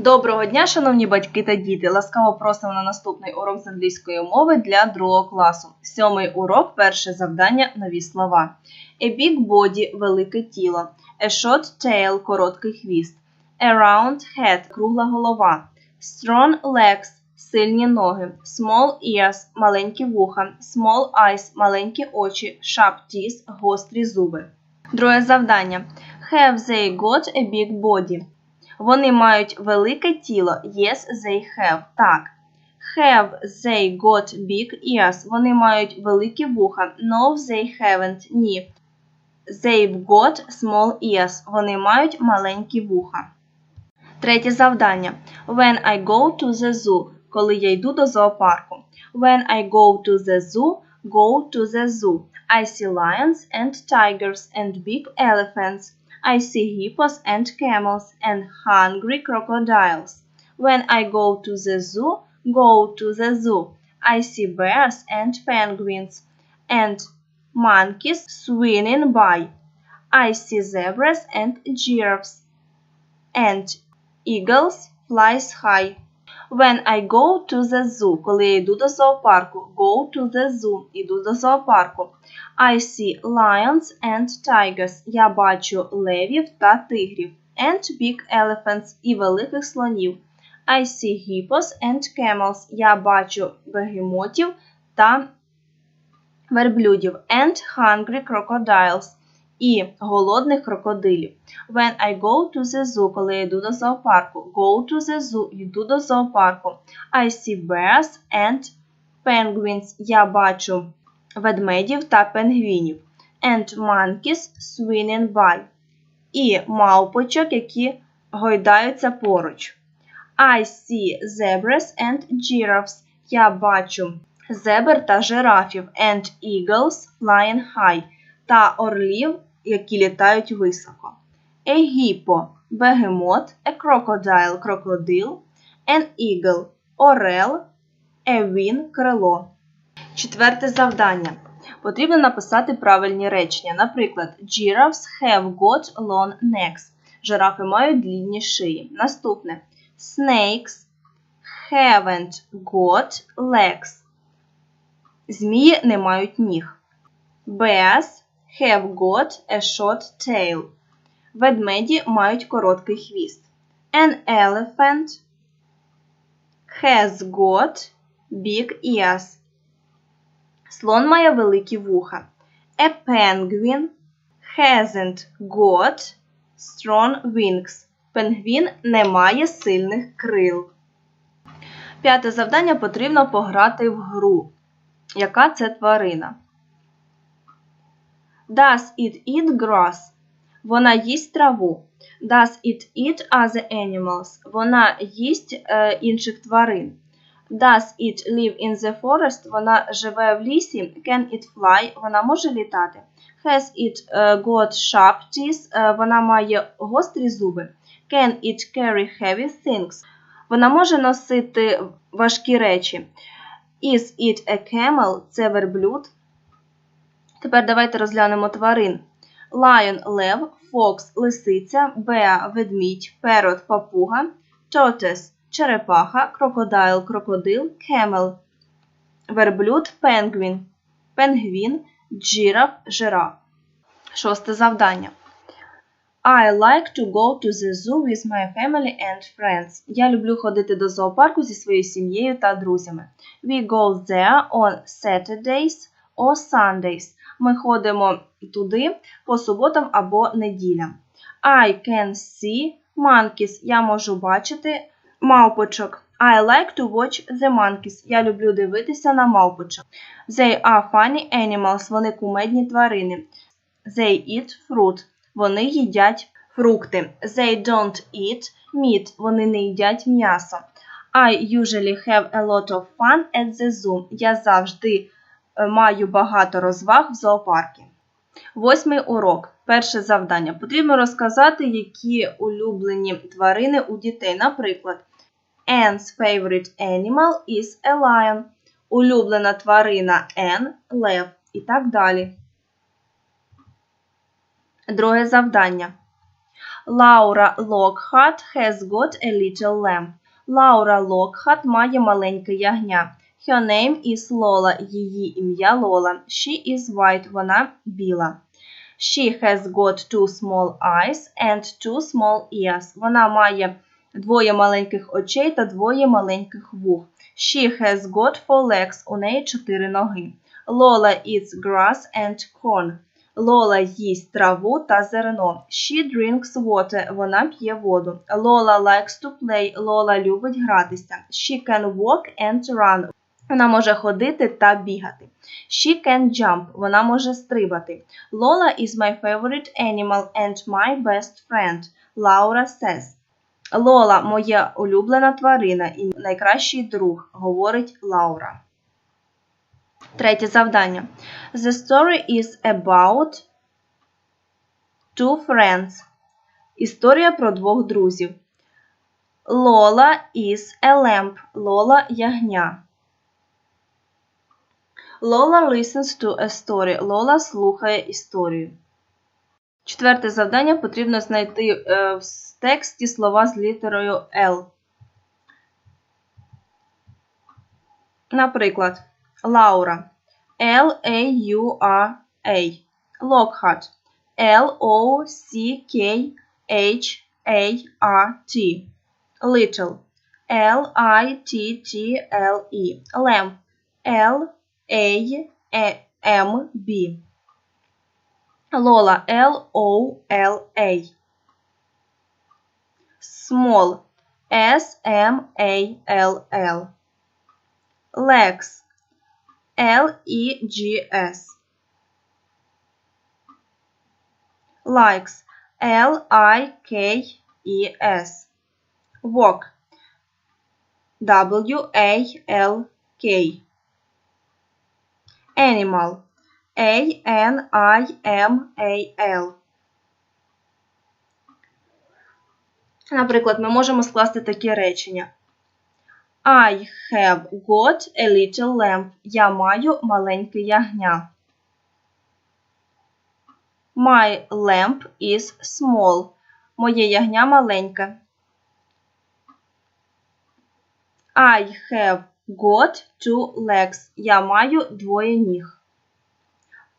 Доброго дня, шановні батьки та діти! Ласкаво просимо на наступний урок з англійської мови для другого класу. Сьомий урок, перше завдання, нові слова. A big body – велике тіло. A short tail – короткий хвіст. A round head – кругла голова. Strong legs – сильні ноги. Small ears – маленькі вуха. Small eyes – маленькі очі. Sharp teeth – гострі зуби. Друге завдання. Have they got a big body? Вони мають велике тіло. Yes, they have. Так. Have they got big ears? Вони мають великі вуха. No, they haven't. Ні. They've got small ears. Вони мають маленькі вуха. Третє завдання. When I go to the zoo. Коли я йду до зоопарку. When I go to the zoo, go to the zoo. I see lions and tigers and big elephants. I see hippos and camels and hungry crocodiles. When I go to the zoo, go to the zoo. I see bears and penguins and monkeys swinging by. I see zebras and giraffes and eagles flies high. When I go to the zoo, коли я йду до зоопарку, go to the zoo, іду до зоопарку. I see lions and tigers. Я бачу левів та тигрів. And big elephants і великих слонів. I see hippos and camels. Я бачу бегемотів та верблюдів. And hungry crocodiles. І голодних крокодилів. When I go to the zoo, коли я йду до зоопарку. Go to the zoo, йду до зоопарку. I see bears and penguins. Я бачу ведмедів та пенгвінів. And monkeys swimming by. І мавпочок, які гойдаються поруч. I see zebras and giraffes. Я бачу зебр та жирафів. And eagles flying high. Та орлів, які літають високо. A hippo – бегемот, a crocodile – крокодил, an eagle – орел, a wing – крило. Четверте завдання. Потрібно написати правильні речення. Наприклад, giraffes have got long necks. Жирафи мають длінні шиї. Наступне. Snakes haven't got legs. Змії не мають ніг. Bears have got a short tail. Ведмеді мають короткий хвіст. An elephant has got big ears. Слон має великі вуха. A penguin hasn't got strong wings. Пенгвін не має сильних крил. П'яте завдання потрібно пограти в гру. Яка це тварина? Does it eat grass? Вона їсть траву. Does it eat other animals? Вона їсть е, інших тварин. Does it live in the forest? Вона живе в лісі. Can it fly? Вона може літати. Has it uh, got sharp teeth? Uh, вона має гострі зуби. Can it carry heavy things? Вона може носити важкі речі. Is it a camel? Це верблюд. Тепер давайте розглянемо тварин. Lion – лев, Fox – лисиця, Bear – ведмідь, Parrot – папуга, Tortoise – черепаха, Crocodile – крокодил, Camel – верблюд, Penguin – пенгвін, Giraffe – жираф. Шосте завдання. I like to go to the zoo with my family and friends. Я люблю ходити до зоопарку зі своєю сім'єю та друзями. We go there on Saturdays or Sundays. Ми ходимо туди по суботам або неділям. I can see monkeys. Я можу бачити мавпочок. I like to watch the monkeys. Я люблю дивитися на мавпочок. They are funny animals. Вони кумедні тварини. They eat fruit. Вони їдять фрукти. They don't eat meat. Вони не їдять м'ясо. I usually have a lot of fun at the zoo. Я завжди маю багато розваг в зоопарку. Восьмий урок. Перше завдання. Потрібно розказати, які улюблені тварини у дітей. Наприклад, Anne's favorite animal is a lion. Улюблена тварина Anne – лев. І так далі. Друге завдання. Laura Lockhart has got a little lamb. Лаура Локхарт має маленьке ягня. Her name is Lola. Її ім'я Лола. She is white. Вона біла. She has got two small eyes and two small ears. Вона має двоє маленьких очей та двоє маленьких вух. She has got four legs. У неї чотири ноги. Lola eats grass and corn. Лола їсть траву та зерно. She drinks water. Вона п'є воду. Lola likes to play. Лола любить гратися. She can walk and run. Вона може ходити та бігати. She can jump. Вона може стрибати. Lola is my favorite animal and my best friend. Laura says. Лола моя улюблена тварина і найкращий друг, говорить Лаура. Третє завдання. The story is about two friends. Історія про двох друзів. Lola is a lamp. Лола ягня. Lola listens to a story. Лола слухає історію. Четверте завдання потрібно знайти е, в тексті слова з літерою L. Наприклад, Лаура. L-A-U-R-A. Lockhart. L-O-C-K-H-A-R-T. Little. L-I-T-T-L-E. Lamp. L-A-M-B. Lola. L-O-L-A. Small. S-M-A-L-L. Legs. L-E-G-S. Likes. L-I-K-E-S. Walk. W-A-L-K. Animal. A-N-I-M-A-L. Наприклад, ми можемо скласти такі речення. I have got a little lamb. Я маю маленьке ягня. My lamb is small. Моє ягня маленьке. I have got two legs. Я маю двоє ніг.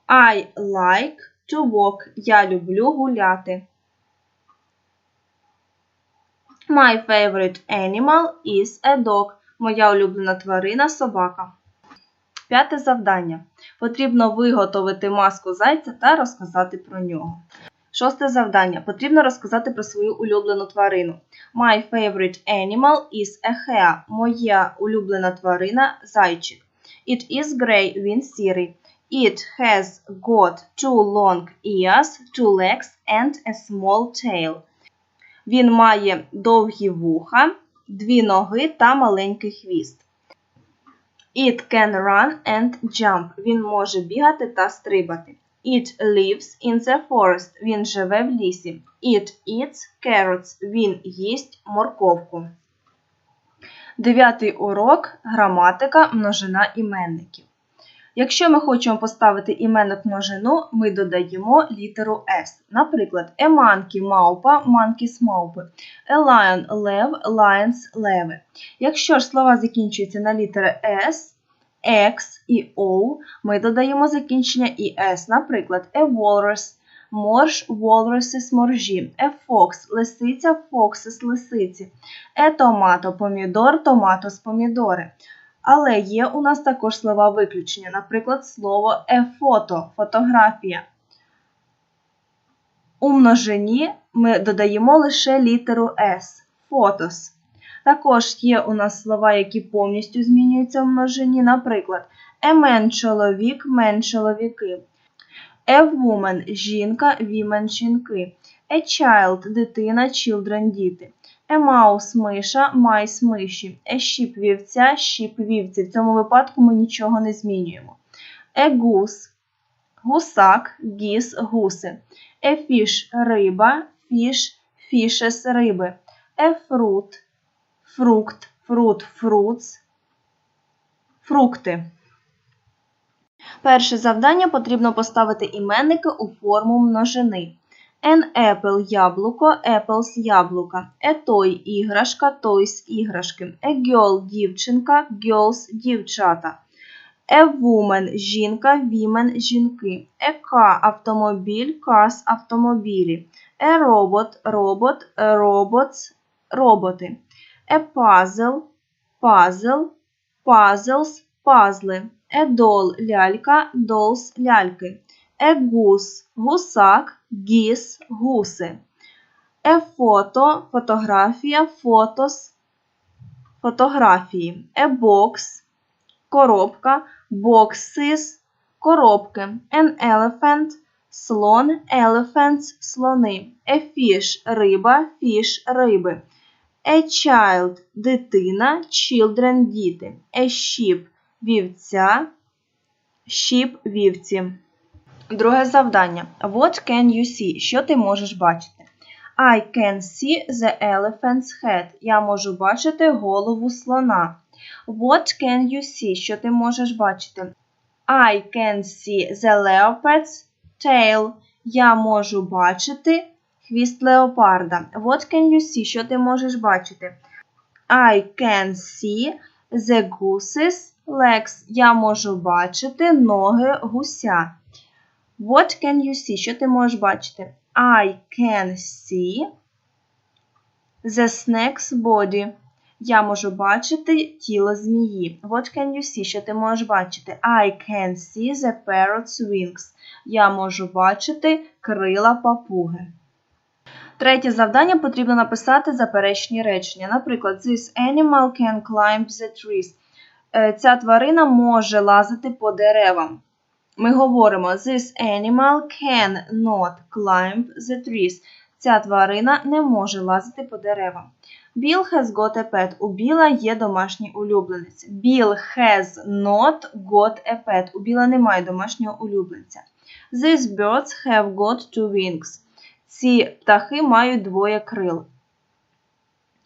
I like to walk. Я люблю гуляти. My favorite animal is a dog. Моя улюблена тварина собака. П'яте завдання. Потрібно виготовити маску зайця та розказати про нього. Шосте завдання. Потрібно розказати про свою улюблену тварину. My favorite animal is a hare. Моя улюблена тварина зайчик. It is grey. Він сірий. It has got two long ears, two legs and a small tail. Він має довгі вуха, дві ноги та маленький хвіст. It can run and jump. Він може бігати та стрибати. It lives in the forest. Він живе в лісі. It eats carrots. Він їсть морковку. Дев'ятий урок граматика множина іменників. Якщо ми хочемо поставити іменник множину, ми додаємо літеру S. Наприклад, a monkey – мавпа, monkeys – мавпи, a lion – лев, lions – леви. Якщо ж слова закінчуються на літери S, X і O, ми додаємо закінчення і S. Наприклад, a walrus – морж, walruses – моржі, a fox – лисиця, foxes – лисиці, a tomato – помідор, tomatoes – помідори. Але є у нас також слова виключення, наприклад, слово «ефото» фотографія. У множині ми додаємо лише літеру S фотос. Також є у нас слова, які повністю змінюються в множині, наприклад, a man – чоловік, мен чоловіки. A woman – жінка, women – жінки. A child – дитина, children – діти. A mouse – миша, mice – миші. A sheep – вівця, sheep – вівці. В цьому випадку ми нічого не змінюємо. A goose – гусак, geese – гуси. A fish – риба, fish – fishes – риби. A fruit – фрукт, fruit – fruits – фрукти. Перше завдання потрібно поставити іменники у форму множини. An apple – яблуко, apples – яблука. A toy – іграшка, toys – іграшки. A girl – дівчинка, girls – дівчата. A woman – жінка, women – жінки. A car – автомобіль, cars – автомобілі. A robot – робот, robots – роботи. A puzzle – puzzle, puzzles – пазли. A doll – лялька, dolls – ляльки. A goose – гусак, geese – гуси. A photo – фотографія, photos – фотографії. A box – коробка, boxes – коробки. An elephant – слон, elephants – слони. A fish – риба, fish – риби. A child – дитина, children – діти. A sheep – вівця, sheep – вівці. Друге завдання. What can you see? Що ти можеш бачити? I can see the elephant's head. Я можу бачити голову слона. What can you see? Що ти можеш бачити? I can see the leopard's tail. Я можу бачити хвіст леопарда. What can you see? Що ти можеш бачити? I can see the goose's legs. Я можу бачити ноги гуся. What can you see? Що ти можеш бачити? I can see the snake's body. Я можу бачити тіло змії. What can you see? Що ти можеш бачити? I can see the parrot's wings. Я можу бачити крила папуги. Третє завдання потрібно написати заперечні речення. Наприклад, This animal can climb the trees. Е, Ця тварина може лазити по деревам. Ми говоримо This animal can not climb the trees. Ця тварина не може лазити по деревам. Bill has got a pet. У Біла є домашній улюбленець. Bill has not got a pet. У Біла немає домашнього улюбленця. These birds have got two wings. Ці птахи мають двоє крил.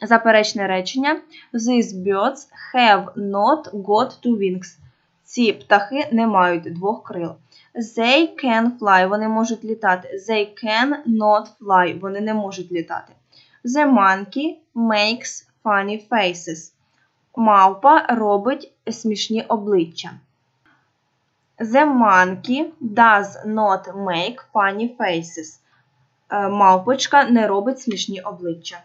Заперечне речення. These birds have not got two wings. Ці птахи не мають двох крил. They can fly. Вони можуть літати. They can not fly. Вони не можуть літати. The monkey makes funny faces. Мавпа робить смішні обличчя. The monkey does not make funny faces. Е, Мавпочка не робить смішні обличчя.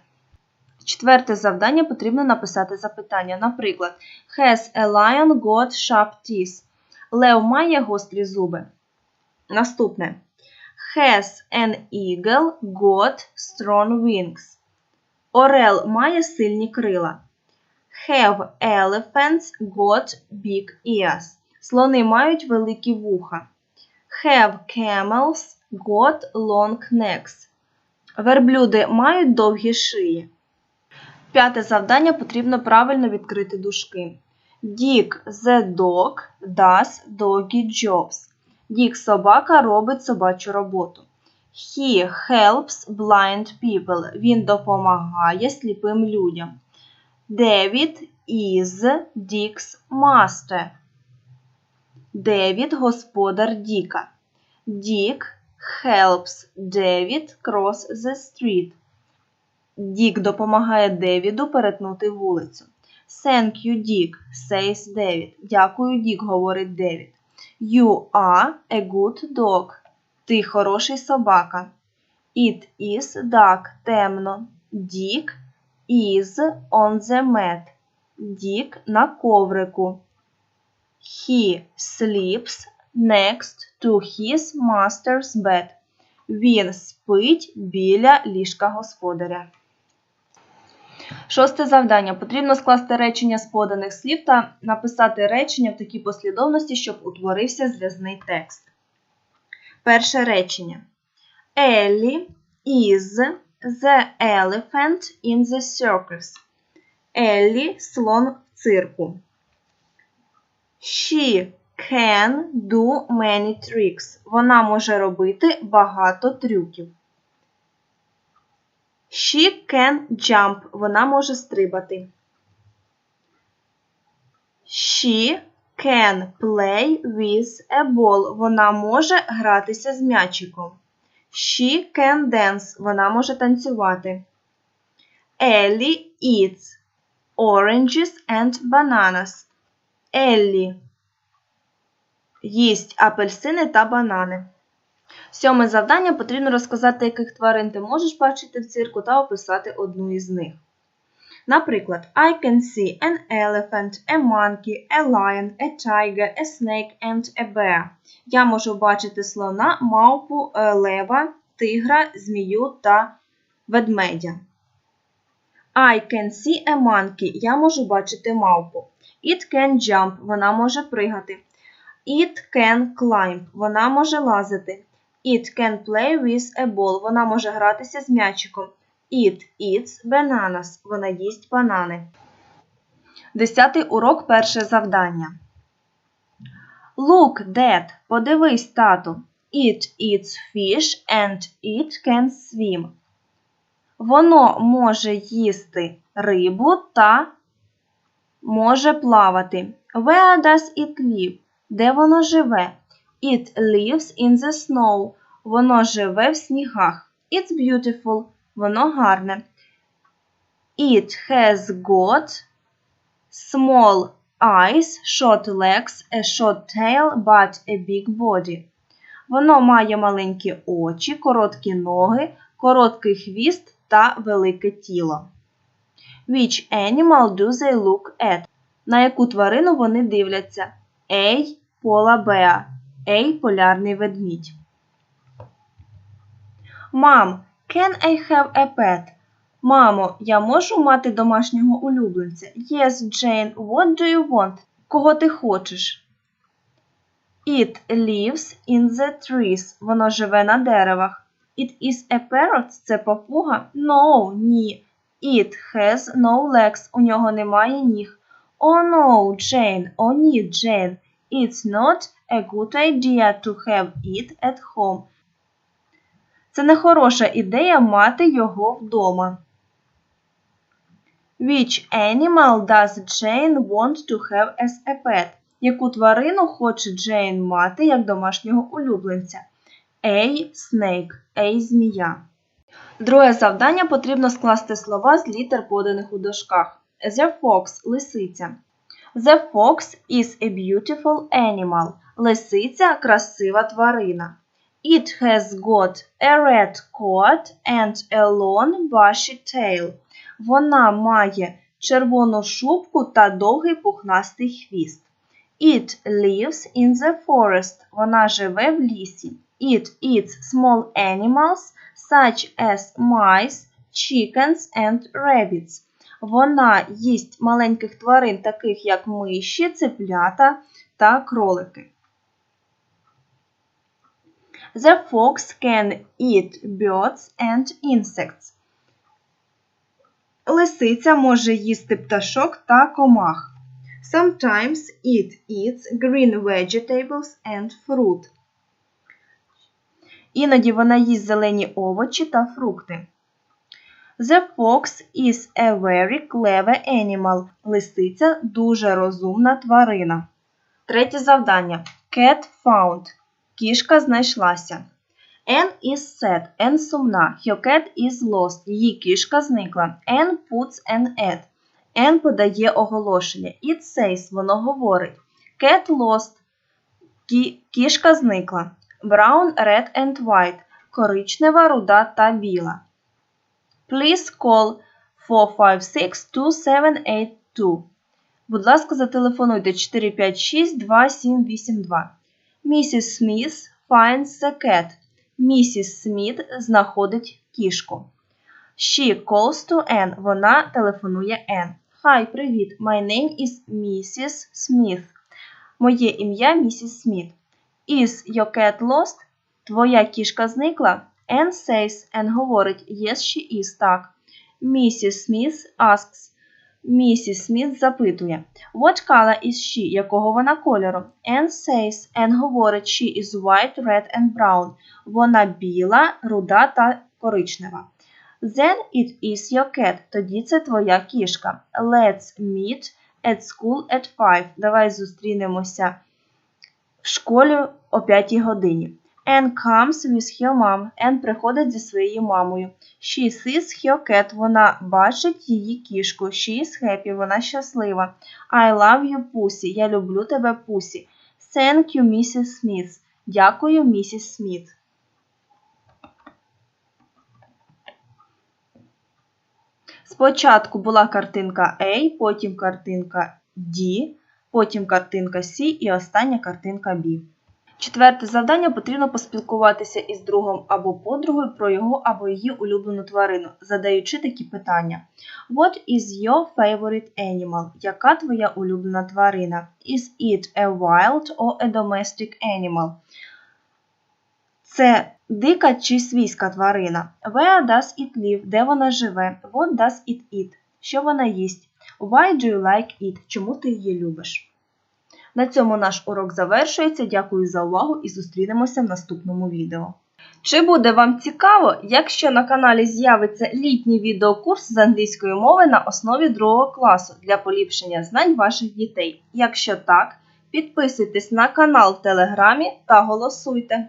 Четверте завдання потрібно написати запитання. Наприклад, Has a lion got sharp teeth? Лев має гострі зуби. Наступне. Has an eagle got strong wings? Орел має сильні крила. Have elephants got big ears? Слони мають великі вуха. Have camels got long necks? Верблюди мають довгі шиї. П'яте завдання потрібно правильно відкрити дужки. Dick the dog does doggy jobs. Дік собака робить собачу роботу. He helps blind people. Він допомагає сліпим людям. David is Dick's master. Девід господар Діка. Dick helps David cross the street. Дік допомагає Девіду перетнути вулицю. Thank you, Dick, says David. Дякую, Дік, говорить Девід. You are a good dog. Ти хороший собака. It is dark, темно. Dick is on the mat. Дік на коврику. He sleeps next to his master's bed. Він спить біля ліжка господаря. Шосте завдання. Потрібно скласти речення з поданих слів та написати речення в такій послідовності, щоб утворився зв'язний текст. Перше речення. Ellie is the elephant in the circus. Еллі – слон в цирку. She can do many tricks. Вона може робити багато трюків. She can jump. Вона може стрибати. She can play with a ball. Вона може гратися з м'ячиком. She can dance. Вона може танцювати. Ellie eats oranges and bananas. Еллі їсть апельсини та банани. Сьоме завдання потрібно розказати, яких тварин ти можеш бачити в цирку та описати одну із них. Наприклад, I can see an elephant, a monkey, a lion, a tiger, a snake and a bear. Я можу бачити слона, мавпу, е, лева, тигра, змію та ведмедя. I can see a monkey. Я можу бачити мавпу. It can jump. Вона може пригати. It can climb. Вона може лазити. It can play with a ball. Вона може гратися з м'ячиком. It eats bananas. Вона їсть банани. Десятий урок перше завдання. Look, Dad. Подивись, тату. It eats fish and it can swim. Воно може їсти рибу та може плавати. Where does it live? Де воно живе? It lives in the snow. Воно живе в снігах. It's beautiful. Воно гарне. It has got small eyes, short legs, a short tail, but a big body. Воно має маленькі очі, короткі ноги, короткий хвіст та велике тіло. Which animal do they look at? На яку тварину вони дивляться? A. Пола Беа. A. Полярний ведмідь. Мам, can I have a pet? Мамо, я можу мати домашнього улюбленця? Yes, Jane, what do you want? Кого ти хочеш? It lives in the trees. Воно живе на деревах. It is a parrot. Це папуга? No, ні. It has no legs. У нього немає ніг. Oh no, Jane. О ні, Jane. It's not a good idea to have it at home. Це не хороша ідея мати його вдома. Which animal does Jane want to have as a pet? Яку тварину хоче Джейн мати як домашнього улюбленця? A. Snake. A. Змія. Друге завдання потрібно скласти слова з літер, поданих у дошках. The fox – лисиця. The fox is a beautiful animal. Лисиця – красива тварина. It has got a red coat and a long bushy tail. Вона має червону шубку та довгий пухнастий хвіст. It lives in the forest. Вона живе в лісі. It eats small animals such as mice, chickens and rabbits. Вона їсть маленьких тварин, таких як миші, цеплята та кролики. The fox can eat birds and insects. Лисиця може їсти пташок та комах. Sometimes it eats green vegetables and fruit. Іноді вона їсть зелені овочі та фрукти. The fox is a very clever animal. Лисиця дуже розумна тварина. Третє завдання. Cat found. Кішка знайшлася. Anne is sad. Anne сумна. Her cat is lost. Її кішка зникла. Anne puts an ad. Anne подає оголошення. It says. Воно говорить. Cat lost. Кі- Кішка зникла. Brown, red and white. Коричнева, руда та біла. Please call 456-2782. Будь ласка, зателефонуйте 456-2782. Mrs. Smith finds the cat. Місіс Сміт знаходить кішку. She calls to Anne. Вона телефонує Anne. Hi, привіт. My name is Mrs. Smith. Моє ім'я місіс Сміт. Is your cat lost? Твоя кішка зникла? Anne says, Anne говорить, yes, she is, так. Mrs. Smith asks. Місіс Сміт запитує, What color is she? Якого вона кольору? Anne says, Anne говорить, she is white, red and brown. Вона біла, руда та коричнева. Then it is your cat. Тоді це твоя кішка. Let's meet at school at 5. Давай зустрінемося в школі о 5 годині. Anne comes with her mom. Anne приходить зі своєю мамою. She sees her cat. Вона бачить її кішку. She is happy. Вона щаслива. I love you, Pussy. Я люблю тебе, Пусі. Thank you, Mrs. Smith. Дякую, місіс Сміт. Спочатку була картинка A, потім картинка D, потім картинка C і остання картинка B. Четверте завдання потрібно поспілкуватися із другом або подругою про його або її улюблену тварину, задаючи такі питання. What is your favorite animal? Яка твоя улюблена тварина? Is it a wild or a domestic animal? Це дика чи свійська тварина? Where does it live? Де вона живе? What does it eat? Що вона їсть? Why do you like it? Чому ти її любиш? На цьому наш урок завершується. Дякую за увагу і зустрінемося в наступному відео. Чи буде вам цікаво, якщо на каналі з'явиться літній відеокурс з англійської мови на основі другого класу для поліпшення знань ваших дітей? Якщо так, підписуйтесь на канал в Телеграмі та голосуйте.